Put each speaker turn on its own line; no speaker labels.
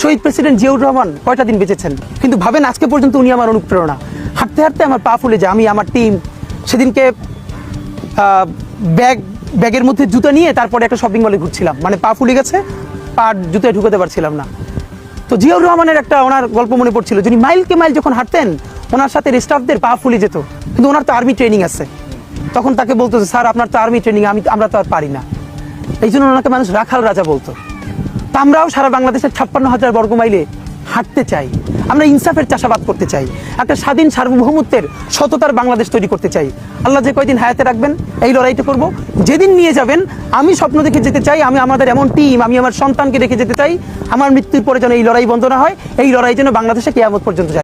শহীদ president Ziaur Rahman কয়টা দিন বেঁচেছেন? কিন্তু ভাবেন আজকে পর্যন্ত উনি আমার অনুপ্রেরণা। হাঁটতে হাঁটতে আমার পা ফুলে যায়, আমি, আমার টিম সেদিনকে ব্যাগ ব্যাগের মধ্যে জুতো নিয়ে তারপরে একটা শপিং মলে ঘুরছিলাম। মানে পা ফুলে গেছে, পা জুতোয় ঢুকাতে পারছিলাম না। তো জিয়াউর রহমানের একটা ওনার গল্প মনে পড়ছিল, যিনি মাইলকে মাইল যখন হাঁটতেন, ওনার সাথে স্টাফদের পা ফুলে যেত। কিন্তু ওনার তো আর্মি ট্রেনিং আছে। তখন তাকে বলতো স্যার, আপনার তো আর্মি ট্রেনিং আমি আমরা তো আর পারি না। এই জন্য ওনাকে মানুষ রাখাল রাজা বলতো। তা আমরাও সারা বাংলাদেশের ছাপ্পান্ন হাজার বর্গ মাইলে হাঁটতে চাই। আমরা ইনসাফের চাষাবাদ করতে চাই। একটা স্বাধীন সার্বভৌমত্বের সততার বাংলাদেশ তৈরি করতে চাই। আল্লাহ যে কয়দিন হায়াতে রাখবেন, এই লড়াইটা করব। যেদিন নিয়ে যাবেন, আমি স্বপ্ন দেখে যেতে চাই, আমি আমাদের এমন টিম আমি আমার সন্তানকে রেখে যেতে চাই। আমার মৃত্যুর পরে যেন এই লড়াই বন্ধ না হয়, এই লড়াই যেন বাংলাদেশে কেয়ামত পর্যন্ত যায়।